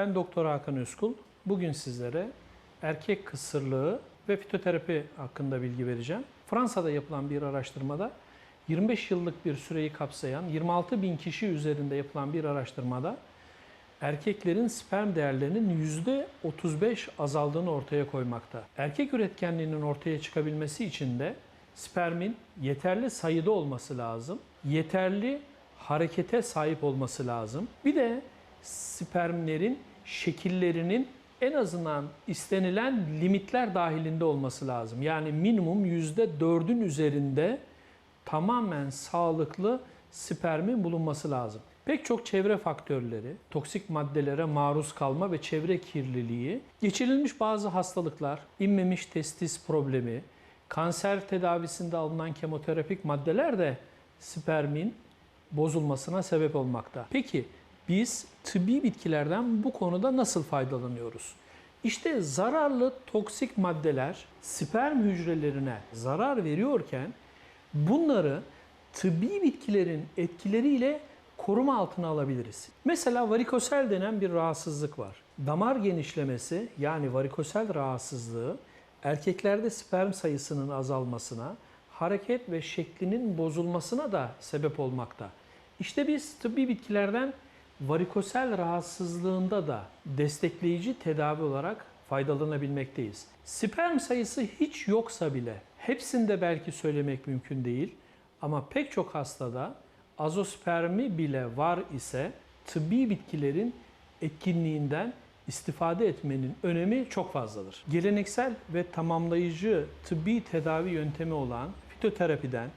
Ben Doktor Hakan Özkul. Bugün sizlere erkek kısırlığı ve fitoterapi hakkında bilgi vereceğim. Fransa'da yapılan bir araştırmada 25 yıllık bir süreyi kapsayan 26 bin kişi üzerinde yapılan bir araştırmada erkeklerin sperm değerlerinin %35 azaldığını ortaya koymakta. Erkek üretkenliğinin ortaya çıkabilmesi için de spermin yeterli sayıda olması lazım. Yeterli harekete sahip olması lazım. Bir de spermlerin şekillerinin en azından istenilen limitler dahilinde olması lazım. Yani minimum %4'ün üzerinde tamamen sağlıklı spermin bulunması lazım. Pek çok çevre faktörleri, toksik maddelere maruz kalma ve çevre kirliliği, geçirilmiş bazı hastalıklar, inmemiş testis problemi, kanser tedavisinde alınan kemoterapik maddeler de spermin bozulmasına sebep olmakta. Peki biz tıbbi bitkilerden bu konuda nasıl faydalanıyoruz? İşte zararlı toksik maddeler sperm hücrelerine zarar veriyorken bunları tıbbi bitkilerin etkileriyle koruma altına alabiliriz. Mesela varikosel denen bir rahatsızlık var. Damar genişlemesi yani varikosel rahatsızlığı erkeklerde sperm sayısının azalmasına, hareket ve şeklinin bozulmasına da sebep olmakta. İşte biz tıbbi bitkilerden varikosel rahatsızlığında da destekleyici tedavi olarak faydalanabilmekteyiz. Sperm sayısı hiç yoksa bile, hepsinde belki söylemek mümkün değil ama pek çok hastada azospermi bile var ise tıbbi bitkilerin etkinliğinden istifade etmenin önemi çok fazladır. Geleneksel ve tamamlayıcı tıbbi tedavi yöntemi olan fitoterapiden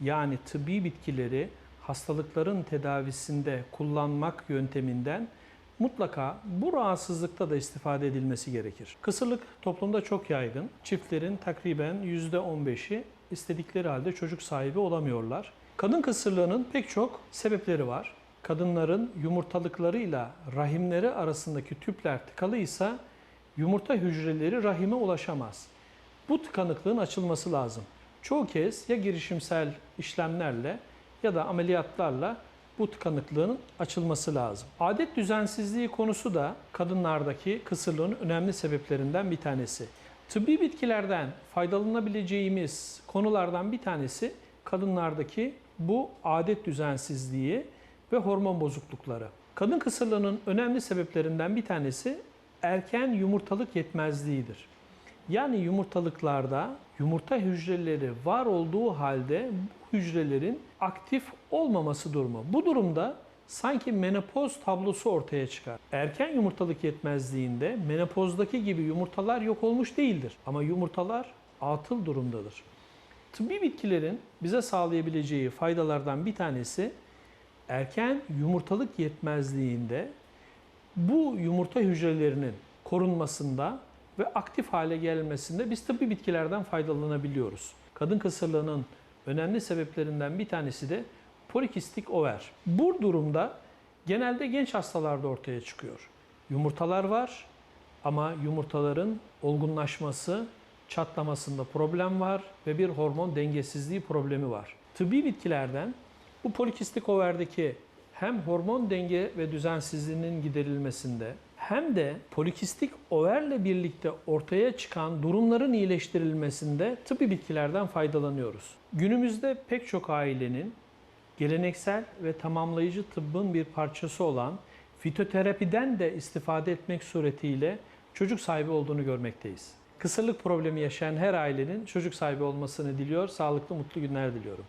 yani tıbbi bitkileri hastalıkların tedavisinde kullanmak yönteminden mutlaka bu rahatsızlıkta da istifade edilmesi gerekir. Kısırlık toplumda çok yaygın. Çiftlerin takriben %15'i istedikleri halde çocuk sahibi olamıyorlar. Kadın kısırlığının pek çok sebepleri var. Kadınların yumurtalıklarıyla rahimleri arasındaki tüpler tıkalıysa yumurta hücreleri rahime ulaşamaz. Bu tıkanıklığın açılması lazım. Çoğu kez ya girişimsel işlemlerle ya da ameliyatlarla bu tıkanıklığın açılması lazım. Adet düzensizliği konusu da kadınlardaki kısırlığın önemli sebeplerinden bir tanesi. Tıbbi bitkilerden faydalanabileceğimiz konulardan bir tanesi kadınlardaki bu adet düzensizliği ve hormon bozuklukları. Kadın kısırlığının önemli sebeplerinden bir tanesi erken yumurtalık yetmezliğidir. Yani yumurtalıklarda yumurta hücreleri var olduğu halde bu hücrelerin aktif olmaması durumu. Bu durumda sanki menopoz tablosu ortaya çıkar. Erken yumurtalık yetmezliğinde menopozdaki gibi yumurtalar yok olmuş değildir. Ama yumurtalar atıl durumdadır. Tıbbi bitkilerin bize sağlayabileceği faydalardan bir tanesi erken yumurtalık yetmezliğinde bu yumurta hücrelerinin korunmasında ve aktif hale gelmesinde biz tıbbi bitkilerden faydalanabiliyoruz. Kadın kısırlığının önemli sebeplerinden bir tanesi de polikistik over. Bu durumda genelde genç hastalarda ortaya çıkıyor. Yumurtalar var ama yumurtaların olgunlaşması, çatlamasında problem var ve bir hormon dengesizliği problemi var. Tıbbi bitkilerden bu polikistik overdeki hem hormon denge ve düzensizliğinin giderilmesinde hem de polikistik overle birlikte ortaya çıkan durumların iyileştirilmesinde tıbbi bitkilerden faydalanıyoruz. Günümüzde pek çok ailenin geleneksel ve tamamlayıcı tıbbın bir parçası olan fitoterapiden de istifade etmek suretiyle çocuk sahibi olduğunu görmekteyiz. Kısırlık problemi yaşayan her ailenin çocuk sahibi olmasını diliyor, sağlıklı mutlu günler diliyorum.